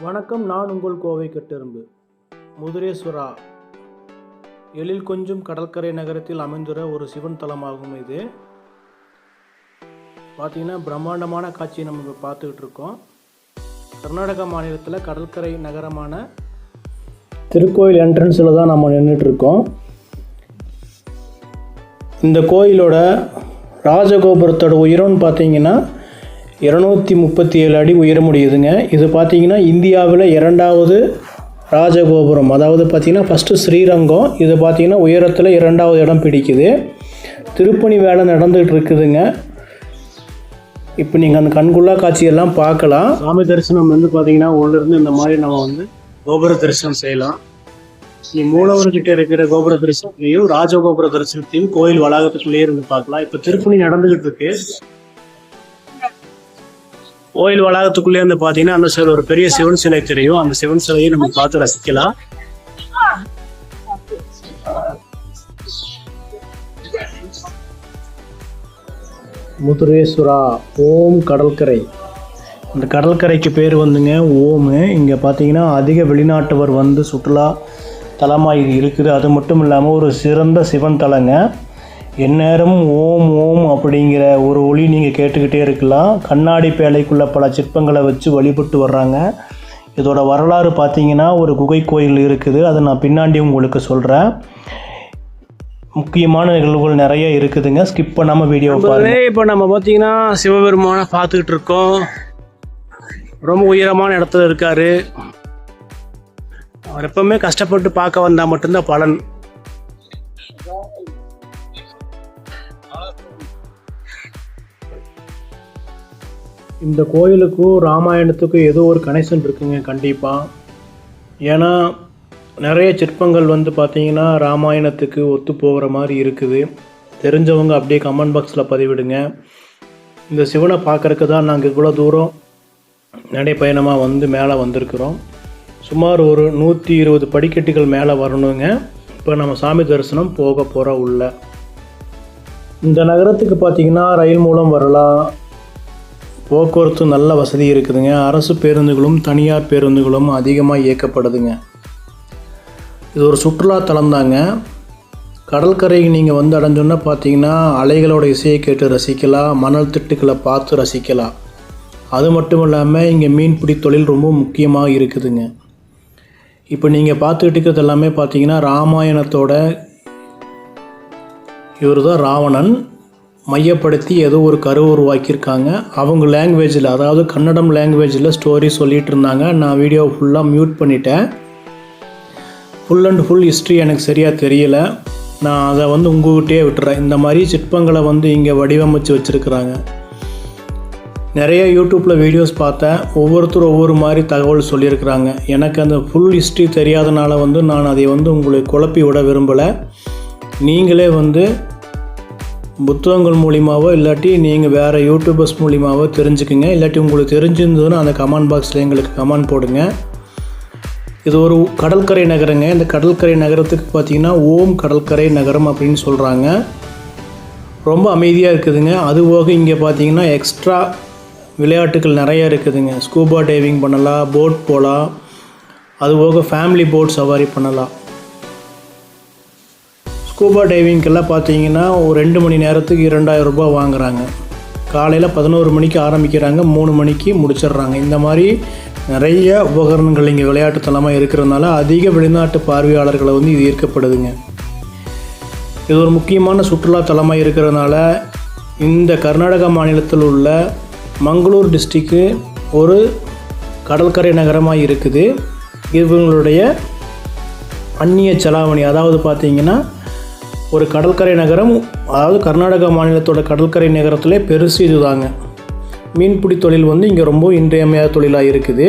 வணக்கம் நான் உங்கள் கோவை கட்டெரும்பு. முதுரேஸ்வரா. எழில் கொஞ்சம் கடற்கரை நகரத்தில் அமைந்துள்ள ஒரு சிவன் தலமாகும் இது. பார்த்தீங்கன்னா பிரம்மாண்டமான காட்சியை நம்ம இப்போ பார்த்துக்கிட்டு இருக்கோம். கர்நாடகா மாநிலத்தில் கடற்கரை நகரமான திருக்கோயில் என்ட்ரன்ஸில் தான் நம்ம நின்றுட்டு இருக்கோம். இந்த கோயிலோட ராஜகோபுரத்தோட உயரம்னு பார்த்தீங்கன்னா இரநூத்தி முப்பத்தி ஏழு அடி உயர முடியுதுங்க இது பார்த்தீங்கன்னா இந்தியாவில் இரண்டாவது ராஜகோபுரம். அதாவது பார்த்தீங்கன்னா ஃபஸ்ட்டு ஸ்ரீரங்கம். இது பார்த்தீங்கன்னா உயரத்தில் இரண்டாவது இடம் பிடிக்குது. திருப்பணி வேலை நடந்துகிட்டு இருக்குதுங்க இப்போ நீங்கள் அந்த கண்குள்ளா காட்சியெல்லாம் பார்க்கலாம். சாமி தரிசனம் வந்து பார்த்தீங்கன்னா உள்ளிருந்து இந்த மாதிரி நம்ம வந்து கோபுர தரிசனம் செய்யலாம். நீ மூலவர்கிட்ட இருக்கிற கோபுர தரிசனத்தையும் ராஜகோபுர தரிசனத்தையும் கோயில் வளாகத்துக்குள்ளேயே இருந்து பார்க்கலாம். இப்போ திருப்பணி நடந்துகிட்டு இருக்கு கோயில் வளாகத்துக்குள்ளே வந்து பார்த்தீங்கன்னா அந்த சைடு ஒரு பெரிய சிவன் சிலை தெரியும். அந்த சிவன் சிலையை நம்ம பார்த்து ரசிக்கலாம். முதுரேஸ்வரா ஓம் கடற்கரை இந்த கடற்கரைக்கு பேர் வந்துங்க ஓமு. இங்கே பார்த்தீங்கன்னா அதிக வெளிநாட்டவர் வந்து சுற்றுலா தலமாக இருக்குது அது மட்டும் இல்லாமல் ஒரு சிறந்த சிவன் தலங்க. எந்நேரமும் ஓம் ஓம் அப்படிங்கிற ஒரு ஒளி நீங்கள் கேட்டுக்கிட்டே இருக்கலாம். கண்ணாடி பேழைக்குள்ள பல சிற்பங்களை வச்சு வழிபட்டு வர்றாங்க. இதோட வரலாறு பார்த்தீங்கன்னா ஒரு குகை கோயில் இருக்குது. அதை நான் பின்னாடி உங்களுக்கு சொல்கிறேன் முக்கியமான நிகழ்வுகள் நிறைய இருக்குதுங்க. ஸ்கிப் பண்ணாமல் வீடியோ பாருங்க. இப்போ நம்ம பார்த்தீங்கன்னா சிவபெருமானை பார்த்துக்கிட்டு இருக்கோம். ரொம்ப உயரமான இடத்துல இருக்காரு. அவர் எப்பவுமே கஷ்டப்பட்டு பார்க்க வந்தால் மட்டும்தான் பலன். இந்த கோயிலுக்கும் ராமாயணத்துக்கும் ஏதோ ஒரு கனெக்ஷன் இருக்குங்க கண்டிப்பாக ஏன்னா நிறைய சிற்பங்கள் வந்து பார்த்தீங்கன்னா ராமாயணத்துக்கு ஒத்து போகிற மாதிரி இருக்குது. தெரிஞ்சவங்க அப்படியே கமெண்ட் பாக்ஸில் பதிவிடுங்க. இந்த சிவனை பார்க்குறக்கு தான் நாங்கள் இவ்வளோ தூரம் நடைப்பயணமாக வந்து மேலே வந்திருக்கிறோம். சுமார் ஒரு நூற்றி இருபது படிக்கட்டுகள் மேலே வரணுங்க. இப்போ நம்ம சாமி தரிசனம் போக போகிற உள்ள. இந்த நகரத்துக்கு பார்த்தீங்கன்னா ரயில் மூலம் வரலாம். போக்குவரத்து நல்ல வசதி இருக்குதுங்க. அரசு பேருந்துகளும் தனியார் பேருந்துகளும் அதிகமாக இயக்கப்படுதுங்க. இது ஒரு சுற்றுலாத்தலம் தாங்க கடற்கரைக்கு நீங்கள் வந்து அடைஞ்சோன்னா பார்த்தீங்கன்னா அலைகளோட இசையை கேட்டு ரசிக்கலாம் மணல் திட்டுக்களை பார்த்து ரசிக்கலாம். அது மட்டும் இல்லாமல் இங்கே மீன்பிடி தொழில் ரொம்ப முக்கியமாக இருக்குதுங்க. இப்போ நீங்கள் பார்த்துக்கிட்டு இருக்கிறது எல்லாமே பார்த்தீங்கன்னா ராமாயணத்தோட இவர் தான் ராவணன். மையப்படுத்தி ஏதோ ஒரு கரு உருவாக்கியிருக்காங்க. அவங்க லாங்குவேஜில் அதாவது கன்னடம் லாங்குவேஜில் ஸ்டோரி சொல்லிகிட்டு இருந்தாங்க நான் வீடியோ ஃபுல்லாக மியூட் பண்ணிட்டேன். ஃபுல் அண்ட் ஃபுல் ஹிஸ்ட்ரி எனக்கு சரியாக தெரியல. நான் அதை வந்து உங்ககிட்டே விட்டுறேன். இந்த மாதிரி சிற்பங்களை வந்து இங்கே வடிவமைச்சு வச்சுருக்குறாங்க. நிறைய யூடியூப்பில் வீடியோஸ் பார்த்தேன். ஒவ்வொருத்தரும் ஒவ்வொரு மாதிரி தகவல் சொல்லியிருக்கிறாங்க. எனக்கு அந்த ஃபுல் ஹிஸ்ட்ரி தெரியாதனால வந்து நான் அதை வந்து உங்களை குழப்பி விட விரும்பலை. நீங்களே வந்து புத்தகங்கள் மூலிமாவோ இல்லாட்டி நீங்கள் வேறு யூடியூபர்ஸ் மூலிமாவோ தெரிஞ்சுக்குங்க. இல்லாட்டி உங்களுக்கு தெரிஞ்சிருந்ததுன்னா அந்த கமெண்ட் பாக்ஸில் எங்களுக்கு கமெண்ட் போடுங்க. இது ஒரு கடற்கரை நகரங்க. இந்த கடற்கரை நகரத்துக்கு பார்த்தீங்கன்னா ஓம் கடற்கரை நகரம் அப்படின்னு சொல்கிறாங்க ரொம்ப அமைதியாக இருக்குதுங்க. அது போக இங்கே பார்த்தீங்கன்னா எக்ஸ்ட்ரா விளையாட்டுகள் நிறைய இருக்குதுங்க. ஸ்கூபா டைவிங் பண்ணலாம் போட் போகலாம் அதுபோக ஃபேமிலி போட் சவாரி பண்ணலாம். ஸ்கூபா டைவிங்க்கெல்லாம் பார்த்தீங்கன்னா ஒரு ரெண்டு மணி நேரத்துக்கு இரண்டாயிரம் ரூபாய் வாங்குறாங்க. காலையில் பதினோரு மணிக்கு ஆரம்பிக்கிறாங்க மூணு மணிக்கு முடிச்சிடுறாங்க. இந்த மாதிரி நிறைய உபகரணங்கள் இங்கே விளையாட்டு தலமாக இருக்கிறதுனால அதிக வெளிநாட்டு பார்வையாளர்களை வந்து இது ஈர்க்கப்படுதுங்க. இது ஒரு முக்கியமான சுற்றுலாத்தலமாக இருக்கிறதுனால இந்த கர்நாடகா மாநிலத்தில் உள்ள மங்களூர் டிஸ்ட்ரிக்கு ஒரு கடற்கரை நகரமாக இருக்குது. இவங்களுடைய அந்நிய செலாவணி அதாவது பார்த்திங்கன்னா ஒரு கடற்கரை நகரம் அதாவது கர்நாடகா மாநிலத்தோட கடற்கரை நகரத்திலே பெருசு இதுதாங்க. மீன்பிடி தொழில் வந்து இங்கே ரொம்ப இன்றியமையாத தொழிலாக இருக்குது.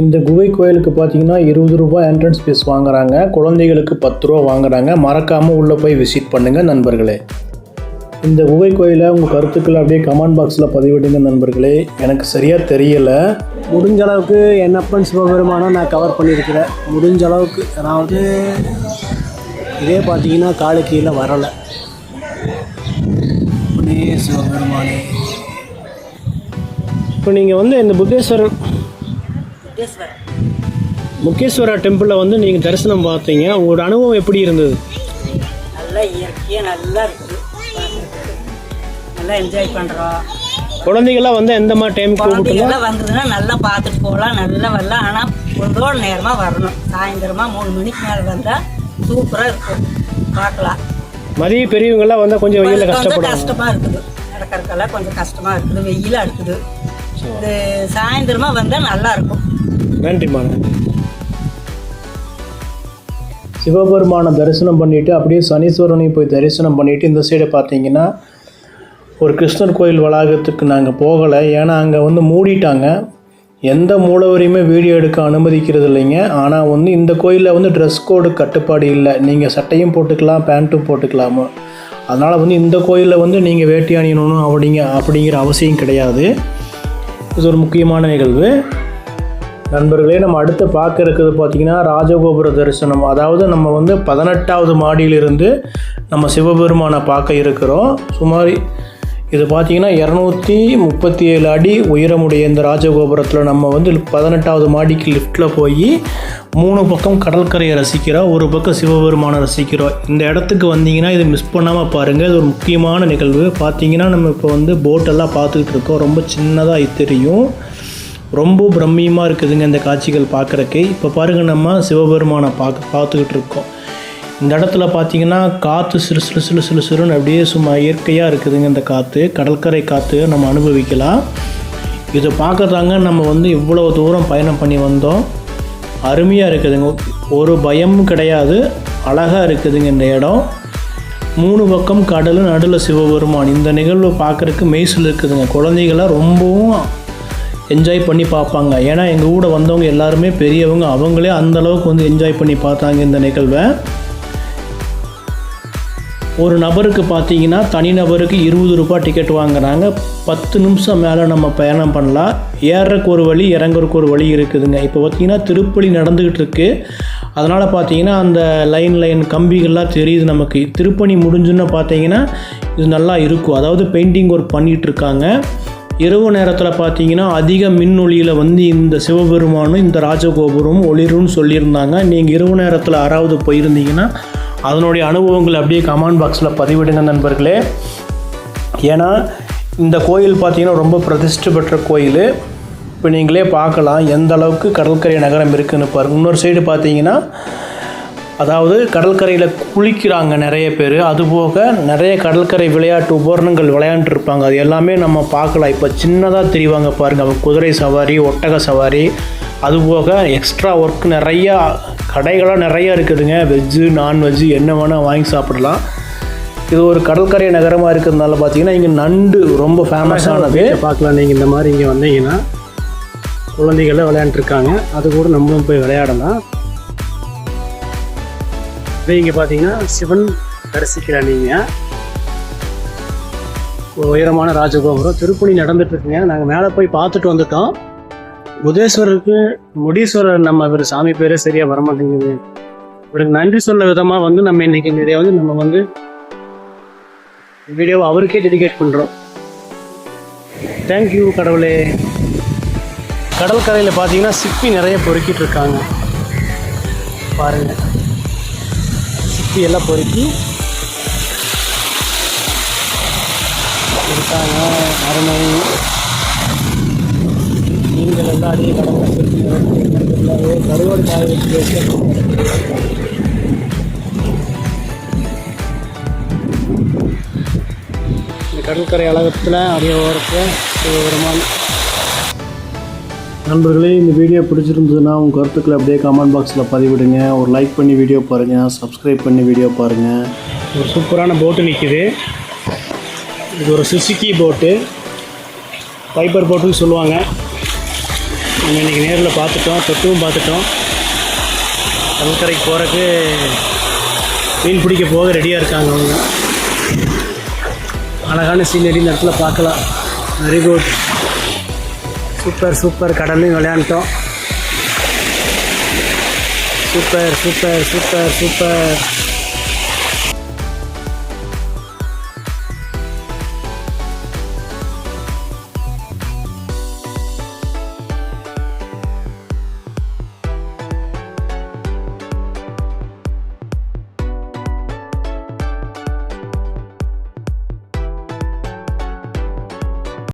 இந்த குகை கோயிலுக்கு பார்த்தீங்கன்னா இருபது ரூபாய் என்ட்ரன்ஸ் ஃபீஸ் வாங்குறாங்க. குழந்தைகளுக்கு பத்து ரூபா வாங்குறாங்க. மறக்காமல் உள்ளே போய் விசிட் பண்ணுங்கள் நண்பர்களே. இந்த குகை கோயிலை உங்கள் கருத்துக்களை அப்படியே கமெண்ட் பாக்ஸில் பதிவிடுங்க நண்பர்களே. எனக்கு சரியாக தெரியலை. முடிஞ்ச அளவுக்கு என்னப்பன் சிவபெருமானை நான் கவர் பண்ணியிருக்கிறேன். முடிஞ்ச அளவுக்கு அதாவது இதே பார்த்தீங்கன்னா காலு கீழே வரலை. சிவபெருமானே. இப்போ நீங்கள் வந்து இந்த புத்தேஸ்வரர் முக்கேஸ்வரா டெம்பிளில் வந்து நீங்கள் தரிசனம் பார்த்தீங்க. உங்களோட அனுபவம் எப்படி இருந்தது? நல்லா இயற்கையாக நல்லா இருக்குது. நல்லா என்ஜாய் பண்ணுறோம் குழந்தைகள்லாம் வந்து எந்த மாதிரி டைம் குழந்தைங்கெல்லாம் வந்ததுன்னா நல்லா பார்த்துட்டு போகலாம் நல்லா வரலாம். ஆனால் பொழுதோட நேரமாக வரணும். சாயந்தரமா மூணு மணிக்கு மேலே வந்தால் சூப்பராக இருக்கும் பார்க்கலாம். மதிய பெரியவங்கெல்லாம் வந்தால் கொஞ்சம் வெயிலில் கொஞ்சம் கஷ்டப்படுவாங்க. கஷ்டமாக இருக்குது. நடக்கறதுக்கெல்லாம் கொஞ்சம் கஷ்டமாக இருக்குது. வெயிலாக இருக்குது. இது சாயந்தரமா வந்தால் நல்லா இருக்கும். நன்றிம்மா நன்றி. சிவபெருமானை தரிசனம் பண்ணிவிட்டு அப்படியே சனீஸ்வரனையும் போய் தரிசனம் பண்ணிவிட்டு இந்த சைடு பார்த்தீங்கன்னா ஒரு கிருஷ்ணர் கோயில் வளாகத்துக்கு நாங்கள் போகலை. ஏன்னா அங்கே வந்து மூடிட்டாங்க. எந்த மூலவரையுமே வீடியோ எடுக்க அனுமதிக்கிறது இல்லைங்க ஆனால் வந்து இந்த கோயிலில் வந்து ட்ரெஸ் கோடு கட்டுப்பாடு இல்லை. நீங்கள் சட்டையும் போட்டுக்கலாம் பேண்ட்டும் போட்டுக்கலாமா. அதனால் வந்து இந்த கோயிலில் வந்து நீங்கள் வேட்டி அணியணும் அப்படிங்க அப்படிங்கிற அவசியம் கிடையாது. இது ஒரு முக்கியமான நிகழ்வு. நண்பர்களே நம்ம அடுத்து பார்க்க இருக்கிறது பார்த்திங்கன்னா ராஜகோபுர தரிசனம். அதாவது நம்ம வந்து பதினெட்டாவது மாடியிலிருந்து நம்ம சிவபெருமானை பார்க்க இருக்கிறோம். சுமார் இது பார்த்தீங்கன்னா இரநூத்தி முப்பத்தி ஏழு அடி உயரமுடைய இந்த ராஜகோபுரத்தில் நம்ம வந்து பதினெட்டாவது மாடிக்கு லிஃப்ட்டில் போய் மூணு பக்கம் கடற்கரையை ரசிக்கிறோம் ஒரு பக்கம் சிவபெருமானை ரசிக்கிறோம் இந்த இடத்துக்கு வந்தீங்கன்னா இது மிஸ் பண்ணாமல் பாருங்கள் இது ஒரு முக்கியமான நிகழ்வு. பார்த்தீங்கன்னா நம்ம இப்போ வந்து போட்டெல்லாம் பார்த்துக்கிட்டு இருக்கோம். ரொம்ப சின்னதாக தெரியும். ரொம்ப பிரம்மியமாக இருக்குதுங்க இந்த காட்சிகள் பார்க்குறக்கு. இப்போ பாருங்கள் நம்ம சிவபெருமானை பார்க்க பார்த்துக்கிட்டு இருக்கோம். இந்த இடத்துல பார்த்தீங்கன்னா காற்று சிறு சிறு சிறு சிறு சிறுன்னு அப்படியே சும்மா இயற்கையாக இருக்குதுங்க இந்த காற்று கடற்கரை காற்று நம்ம அனுபவிக்கலாம். இதை பார்க்கறதாங்க நம்ம வந்து இவ்வளோ தூரம் பயணம் பண்ணி வந்தோம். அருமையாக இருக்குதுங்க. ஒரு பயமும் கிடையாது. அழகாக இருக்குதுங்க இந்த இடம். மூணு பக்கம் கடல் நடுவில் சிவபெருமான். இந்த நிகழ்வு பார்க்குறக்கு மெய்சில் இருக்குதுங்க. குழந்தைகளாம் ரொம்பவும் என்ஜாய் பண்ணி பார்ப்பாங்க. ஏன்னா எங்கள் கூட வந்தவங்க எல்லாருமே பெரியவங்க. அவங்களே அந்தளவுக்கு வந்து என்ஜாய் பண்ணி பார்த்தாங்க இந்த நிகழ்வை. ஒரு நபருக்கு பார்த்தீங்கன்னா தனிநபருக்கு இருபது ரூபாய் டிக்கெட் வாங்குறாங்க. பத்து நிமிஷம் மேலே நம்ம பயணம் பண்ணலாம். ஏறக்கு ஒரு வழி இறங்குறக்கு ஒரு வழி இருக்குதுங்க. இப்போ பார்த்தீங்கன்னா திருப்பலி நடந்துக்கிட்டு இருக்கு. அதனால் பார்த்தீங்கன்னா அந்த லைன் லைன் கம்பிகள்லாம் தெரியுது நமக்கு. திருப்பணி முடிஞ்சுன்னு பார்த்தீங்கன்னா இது நல்லா இருக்கும். அதாவது பெயிண்டிங் ஒர்க் பண்ணிகிட்ருக்காங்க. இரவு நேரத்தில் பார்த்தீங்கன்னா அதிக மின் ஒளியில் வந்து இந்த சிவபெருமானும் இந்த ராஜகோபுரமும் ஒளிரும்னு சொல்லியிருந்தாங்க. நீங்கள் இரவு நேரத்தில் யாராவது போயிருந்தீங்கன்னா அதனுடைய அனுபவங்களை அப்படியே கமெண்ட் பாக்ஸில் பதிவிடுங்க நண்பர்களே. ஏன்னா இந்த கோயில் பார்த்தீங்கன்னா ரொம்ப பிரதிஷ்டை பெற்ற கோயில். இப்போ நீங்களே பார்க்கலாம் எந்த அளவுக்கு கடற்கரை நகரம் இருக்குதுன்னு பாருங்க. இன்னொரு சைடு பார்த்தீங்கன்னா அதாவது கடற்கரையில் குளிக்கிறாங்க நிறைய பேர். அதுபோக நிறைய கடற்கரை விளையாட்டு உபகரணங்கள் விளையாண்டுருப்பாங்க அது எல்லாமே நம்ம பார்க்கலாம். இப்போ சின்னதாக தெரிவாங்க பாருங்கள் குதிரை சவாரி ஒட்டக சவாரி அதுபோக எக்ஸ்ட்ரா ஒர்க் நிறையா கடைகளாக நிறையா இருக்குதுங்க. வெஜ்ஜு நான்வெஜ்ஜு என்ன வேணால் வாங்கி சாப்பிடலாம். இது ஒரு கடற்கரை நகரமாக இருக்கிறதுனால பார்த்தீங்கன்னா இங்கே நண்டு ரொம்ப ஃபேமஸானது பார்க்கலாம். நீங்கள் இந்த மாதிரி இங்கே வந்தீங்கன்னா குழந்தைகள விளையாண்டுருக்காங்க. அது கூட நம்மளும் போய் விளையாடலாம். இப்போ இங்கே பார்த்தீங்கன்னா சிவன் தரிசிக்கலாம் நீங்கள் உயரமான ராஜகோபுரம். திருப்பணி நடந்துட்டு இருக்குங்க நாங்கள் மேலே போய் பார்த்துட்டு வந்துட்டோம். புதேஸ்வரருக்கு முடீஸ்வரர் நம்ம இவர் சாமி பேரே சரியாக வரமாட்டேங்குது. இவருக்கு நன்றி சொல்ல விதமாக வந்து நம்ம இன்னைக்கு நிறைய வந்து நம்ம வந்து வீடியோவை அவருக்கே டெடிகேட் பண்ணுறோம் தேங்க்யூ கடவுளே. கடற்கரையில் பார்த்தீங்கன்னா சிப்பி நிறைய பொறுக்கிட்டு இருக்காங்க. பாருங்க. சிப்பி எல்லாம் பொறுக்கி இருக்காங்க. அருமை நீங்கள் எல்லாம் அதிக கடற்கரை கருவாடு காய வச்சு இந்த கடற்கரை அழகத்தில் அடிய ஓரத்தில் நண்பர்களே இந்த வீடியோ பிடிச்சிருந்ததுன்னா உங்கள் கருத்துக்களை அப்படியே கமெண்ட் பாக்ஸில் பதிவிடுங்க. ஒரு லைக் பண்ணி வீடியோ பாருங்கள் சப்ஸ்கிரைப் பண்ணி வீடியோ பாருங்கள் ஒரு சூப்பரான போட்டு நிற்கிது இது ஒரு சுசுக்கி போட்டு ஃபைபர் போட்டுன்னு சொல்லுவாங்க. நம்ம இன்றைக்கி நேரில் பார்த்துட்டோம் தொட்டும் பார்த்துட்டோம். கடற்கரைக்கு போகிறக்கு மீன் பிடிக்க போக ரெடியாக இருக்காங்க அவங்க. அழகான சீனரி இந்த இடத்துல பார்க்கலாம். வெரி குட் சூப்பர் சூப்பர் கடல்லையும் விளையாண்டோம். Super super super super